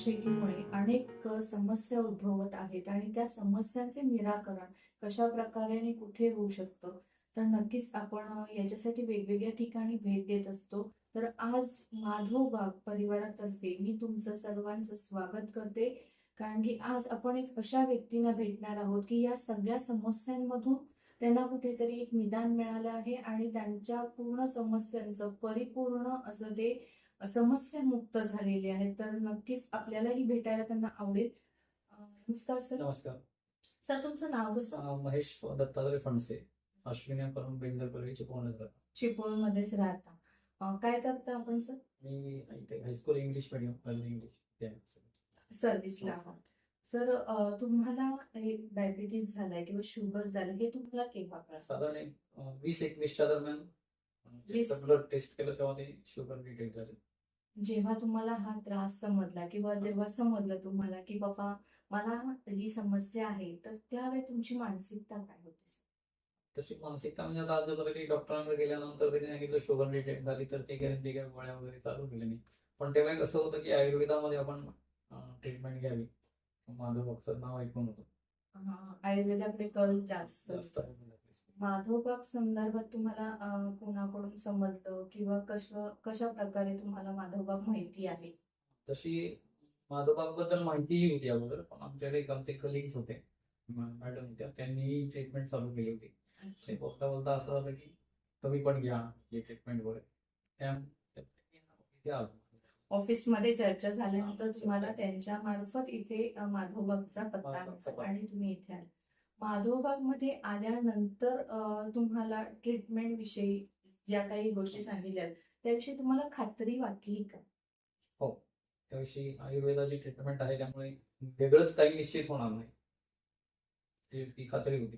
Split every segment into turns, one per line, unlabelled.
जीवनशैलीमुळे अनेक समस्या उद्भवत आहेत आणि त्या समस्यांचे निराकरण कशा प्रकारे आणि कुठे होऊ शकतं? तर नक्कीच आपण याच्यासाठी वेगवेगळ्या ठिकाणी भेट देत असतो. तर आज माधव बाग परिवारातर्फे मी तुमचं सर्वांचं स्वागत करते. कारण की आज आपण एक अशा व्यक्तींना भेटणार आहोत की या सगळ्या समस्यांमधून त्यांना कुठेतरी एक निदान मिळालं आहे आणि त्यांच्या पूर्ण समस्यांचं परिपूर्ण असं ते समस्या मुक्त झालेले आहेत तर नक्कीच आपल्यालाही भेटायला त्यांना आवडेल. नमस्कार सर.
नमस्कार.
सर तुमचं नाव कसं
महेश दत्तात्रय फणसे अश्विनी करून बेंदर कॉलेजचे पूर्ण झालं
चिपळूणमध्येच राहता. अं, काय करता आपण सर?
मी इथे high school English medium English
सर्व्हिसला आहात. सर अं, तुम्हाला डायबिटीज झालाय किंवा शुगर झालं हे तुम्हाला केव्हा कळलं
साधारण एक, अं, वीस एकवीसच्या दरम्यान
वीस-
ब्लड टेस्ट केलं तेव्हा ते शुगर डिटेक्ट झाले.
जेव्हा तुम्हाला हा त्रास समजला किंवा जेव्हा समजलं तुम्हाला की बाबा मला ही समस्या आहे तर त्यावेळी तुमची मानसिकता काय होती?
तशी मानसिकता म्हणजे आता आज जर डॉक्टरांकडे गेल्यानंतर त्यांनी सांगितलं शुगर डिटेक्ट झाली तर ते गॅरंटी काय गोळ्या वगैरे चालू केले नाही. पण तेव्हा कसं होतं की आयुर्वेदामध्ये आपण ट्रीटमेंट घ्यावी. माझं फक्त नाव ऐकून होतं.
आयुर्वेदाकडे कल जास्त.
जास्त
माधवबाग संदर्भात तुम्हाला कोणाकडून समजलं किंवा कसं कशा प्रकारे तुम्हाला माधवबाग माहिती आहे?
तशी माधवबागबद्दल माहितीही होती अगोदर पण आमच्याकडे एक आमचे कलिग्स होते मॅडम होत्या. त्यांनी ट्रीटमेंट चालू केली होती. ते बोलता बोलता असं झालं की तुम्ही पण घ्या हे ट्रीटमेंट वगैरे.
ऑफिसमध्ये चर्चा झाल्यानंतर तुम्हाला. त्यांच्या मार्फत इथे अं, माधवबागचा पत्ता आणि तुम्ही इथे आले. माधवबागमध्ये आल्यानंतर तुम्हाला ट्रीटमेंट विषयी ज्या काही गोष्टी सांगितल्या त्याविषयी तुम्हाला खात्री वाटली का?
त्याविषयी आयुर्वेदाची ट्रीटमेंट आहे त्यामुळे वेगळंच काही निश्चित होणार नाही. ही- ती खात्री होती.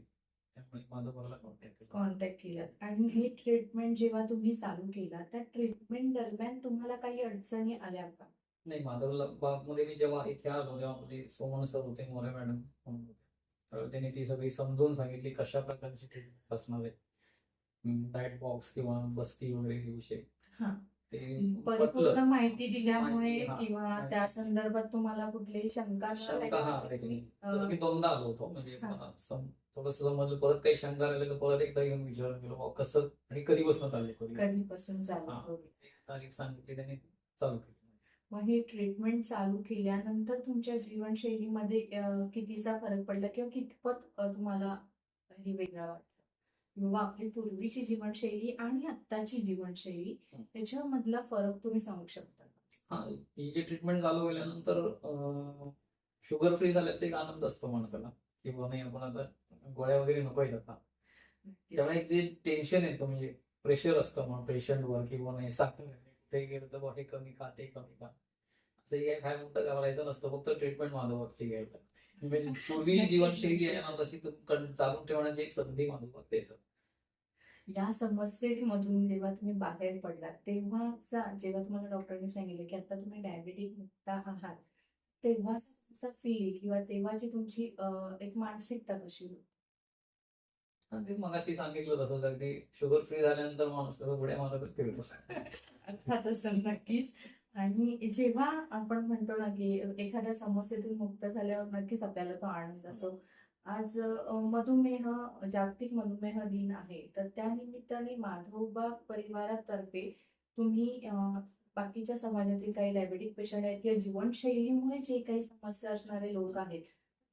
त्यामुळे माधवबागला कॉन्टॅक्ट केला?
कॉन्टॅक्ट केलात आणि ही ट्रीटमेंट जेव्हा तुम्ही चालू केला त्या ट्रीटमेंट दरम्यान तुम्हाला काही अडचणी आल्या का?
नाही माधवबागमध्ये मी जेव्हा इथे आलो तेव्हा म्हणजे सोमन सर होते मोरे मॅडम तर त्यांनी ती सगळी समजून सांगितली कशा प्रकारची ट्रीटमेंट असणार आहे. बॉक्स किंवा बस्ती वगैरे विषय.
हा.
ते
परिपूर्ण. माहिती दिल्यामुळे. किंवा. त्या संदर्भात तुम्हाला कुठलीही शंका
मी दोनदा आलो होतो. म्हणजे थोडंसं समजलं परत काही शंका राहिलं तर परत एकदा येऊन विचारून गेलो "भाऊ, कसं? आणि कधीपासून चालू
कधीपासून चालू
तारीख सांगितली त्यांनी चालू केली.
मग ही ट्रीटमेंट चालू केल्यानंतर तुमच्या जीवनशैलीमध्ये कितीचा फरक पडला किंवा कितपत तुम्हाला हे वेगळं वाटलं? किंवा आपली पूर्वीची जीवनशैली आणि आत्ताची जीवनशैली. याच्यामधला फरक तुम्ही सांगू शकता?
हा ही जी ट्रीटमेंट चालू केल्यानंतर शुगर फ्री झाल्याचा एक आनंद असतो माणसाला. की बुवा नाही आपण आता गोळ्या वगैरे नको आहेत आता. त्यामुळे एक जे टेन्शन येतं म्हणजे प्रेशर असतं मग पेशंटवर किंवा नाही साखर कुठे गेलं तर हे कमी खा ते कमी खा. असं काय मोठं करायचं नसतं फक्त ट्रीटमेंट माधवबागची घ्यायला म्हणजे पूर्वी जीवनशैली आहे ना तशी चालू ठेवण्याची एक संधी माधवबाग देतं
या समस्येमधून जेव्हा तुम्ही बाहेर पडलात तेव्हाचा जेव्हा तुम्हाला डॉक्टरने सांगितलं की आता तुम्ही डायबेटिक मुक्त आहात तेव्हा तुमचा फील किंवा तेव्हाची तुमची एक मानसिकता कशी होती?
ते मगाशी सांगितलं तसं तर ते शुगर फ्री झाल्यानंतर माणूस तसं पुढे मारतच फिरतो
अर्थात सर, नक्कीच. आणि जेव्हा आपण म्हणतो ना की एखाद्या समस्येतून मुक्त झाल्यावर नक्कीच आपल्याला तो आनंद असतो आज मधुमेह जागतिक मधुमेह दिन आहे तर त्या निमित्ताने माधवबाग परिवारातर्फे तुम्ही बाकीच्या समाजातील काही डायबेटिक पेशंट आहेत किंवा जीवनशैलीमुळे जे काही समस्या असणारे लोक आहेत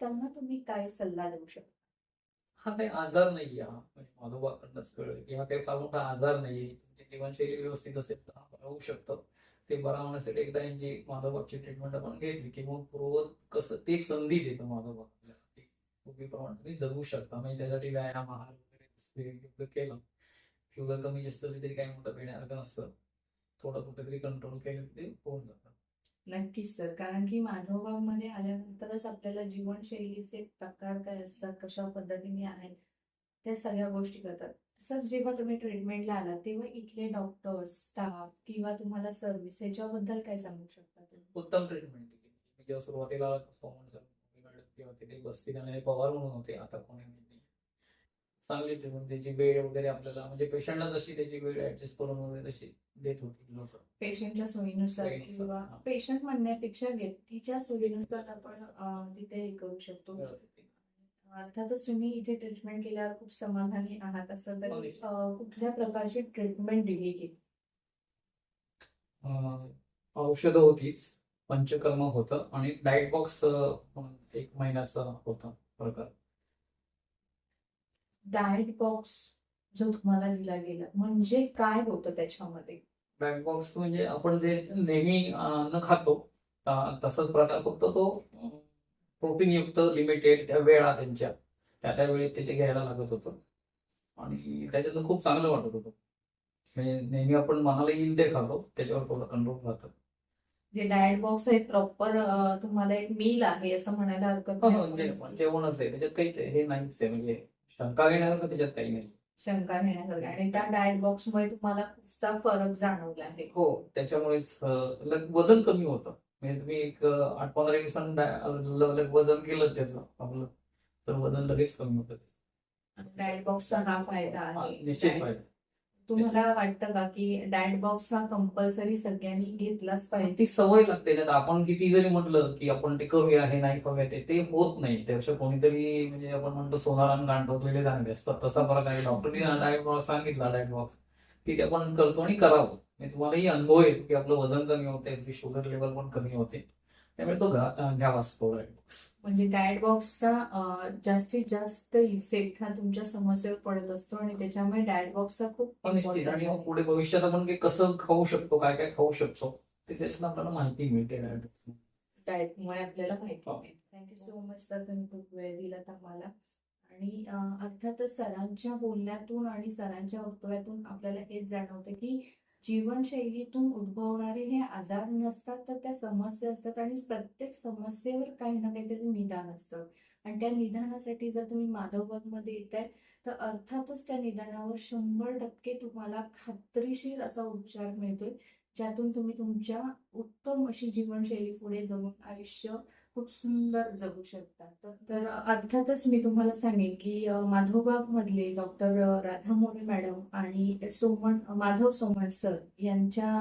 त्यांना तुम्ही काय सल्ला देऊ शकता?
हा काही आजार नाहीये हा म्हणजे माधोबाकडनंच कळलं की हा काही फार मोठा आजार नाहीये. तुमची जीवनशैली व्यवस्थित असेल तर हा होऊ शकतं. ते बरा होण्यासाठी एकदा यांची माधोबाची ट्रीटमेंट आपण घेतली की मग पूर्वत कसं ते एक संधी देतं माधोबा आपल्याला. पूर्वीप्रमाणे तुम्ही जगू शकता. म्हणजे त्यासाठी व्यायाम आहार वगैरे योग्य केलं. शुगर कमी जास्त तरी काही मोठं भेण्यासारखं नसतं. थोडं कुठेतरी कंट्रोल केलं ते होऊन जातं.
नक्कीच सर कारण की माधवबागमध्ये आल्यानंतरच आपल्याला जीवनशैलीचे प्रकार काय असतात कशा पद्धतीने आहेत त्या सगळ्या गोष्टी करतात सर जेव्हा तुम्ही ट्रीटमेंटला आलात तेव्हा इथले डॉक्टर्स स्टाफ किंवा तुम्हाला सर्व्हिस याच्याबद्दल काय सांगू शकता तुम्ही?
उत्तम ट्रीटमेंट दिली मी जेव्हा सुरुवातीला आला मॅडम किंवा तिथे बसती पवार म्हणून होते आता कोणी चांगली ट्रीटमेंट त्याची वेळ वगैरे आपल्याला म्हणजे पेशंटला जशी त्याची वेळ ऍडजस्ट करून वगैरे तशी देत होती लोक.
पेशंटच्या सोयीनुसार किंवा
हा.
पेशंट म्हणण्यापेक्षा व्यक्तीच्या सोयीनुसार आपण तिथे हे करू शकतो. अर्थातच तुम्ही इथे ट्रीटमेंट केल्यावर खूप समाधानी आहात असं
हो,
तर. अं, कुठल्या प्रकारची ट्रीटमेंट दिली गेली?
औषधं होतीच पंचकर्म होतं आणि डाएट बॉक्स एक महिन्याचा होता प्रकार.
डाएट बॉक्स जो तुम्हाला दिला गेला म्हणजे काय होतं त्याच्यामध्ये?
डाएट बॉक्स म्हणजे आपण जे नेहमी अन्न खातो तसाच प्रकार फक्त तो प्रोटीन युक्त लिमिटेड त्या वेळा त्यांच्या. त्या त्या वेळेत ते घ्यायला लागत होतं. आणि त्याच्यातून खूप चांगलं वाटत होतं. म्हणजे नेहमी आपण मनाला येईल ते खातो त्याच्यावर थोडं कंट्रोल राहतं.
जे डाएट बॉक्स आहे प्रॉपर तुम्हाला एक मील आहे असं म्हणायला हरकत
हो,
नाही
जे- जेवणच आहे त्याच्यात काही ते- हे नाहीच आहे म्हणजे शंका घेण्यासारखं त्याच्यात काही नाही.
शंका घेण्यासारखं आणि त्या डाएट बॉक्स मुळे तुम्हाला खूपसा फरक जाणवला आहे.
हो त्याच्यामुळेच वजन कमी होतं. म्हणजे तुम्ही एक आठ पंधरा दिवसांनी वजन केलं त्याचं आपलं तर वजन लगेच कमी होतं
डाएट बॉक्सचा हा फायदा आहे.
निश्चित फायदा.
तुम्हाला वाटतं का की डाएट बॉक्स हा कंपल्सरी सगळ्यांनी घेतलाच पाहिजे?
ती सवय लागते ना आपण किती जरी म्हटलं की आपण ते करूया हे नाही करूया ते ते होत नाही. त्यापेक्षा कोणीतरी म्हणजे आपण म्हणतो सोनारान गांठवलेले चांगले असतात. तसा फरक आहे. डॉक्टरनी डाएट बॉक्स सांगितला डाएट बॉक्स की ते आपण करतो आणि करावं. म्हणजे तुम्हालाही अनुभव येतो की आपलं वजन कमी होते आपली शुगर लेवल पण कमी होते. त्यामुळे तो घा- अं, घ्यावाच तो डाएट बॉक्स
म्हणजे डाएट बॉक्सचा जास्तीत जास्त इफेक्ट हा तुमच्या समस्येवर पडत असतो आणि त्याच्यामुळे डाएट बॉक्सचा खूप
निश्चित. आणि मग. पुढे भविष्यात आपण काही कसं खाऊ शकतो काय काय खाऊ शकतो ते त्याच्यातून आपल्याला माहिती मिळते डाएट
डाएटमुळे आपल्याला माहिती
हो.
मिळेल थँक्यू सो मच सर तुम्ही खूप वेळ दिलात आम्हाला. आणि अर्थातच सरांच्या बोलण्यातून आणि सरांच्या वक्तव्यातून आपल्याला हेच जाणवतं की जीवनशैलीतून उद्भवणारे हे आजार नसतात तर त्या समस्या असतात आणि प्रत्येक समस्येवर काही ना काहीतरी निदान असतं. आणि त्या निदानासाठी जर तुम्ही माधवबागमध्ये आहे तर अर्थातच त्या निदानावर शंभर टक्के तुम्हाला खात्रीशीर असा उपचार मिळतोय ज्यातून तुम्ही तुमच्या उत्तम अशी जीवनशैली पुढे जगून आयुष्य खूप सुंदर जगू शकता तर- अर्थातच मी तुम्हाला सांगेन की माधवबाग मधले डॉक्टर राधा मोरे मॅडम आणि सोमण माधव सोमण सर यांच्या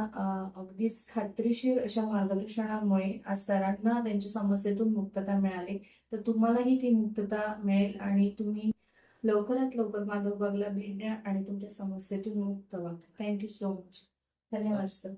अगदीच खात्रीशीर अशा मार्गदर्शनामुळे आज सरांना त्यांच्या समस्येतून मुक्तता मिळाली. तर तुम्हालाही ती मुक्तता मिळेल आणि तुम्ही लवकरात लवकर माधवबागला भेट द्या आणि तुमच्या समस्येतून मुक्त व्हा. थँक्यू सो मच धन्यवाद सर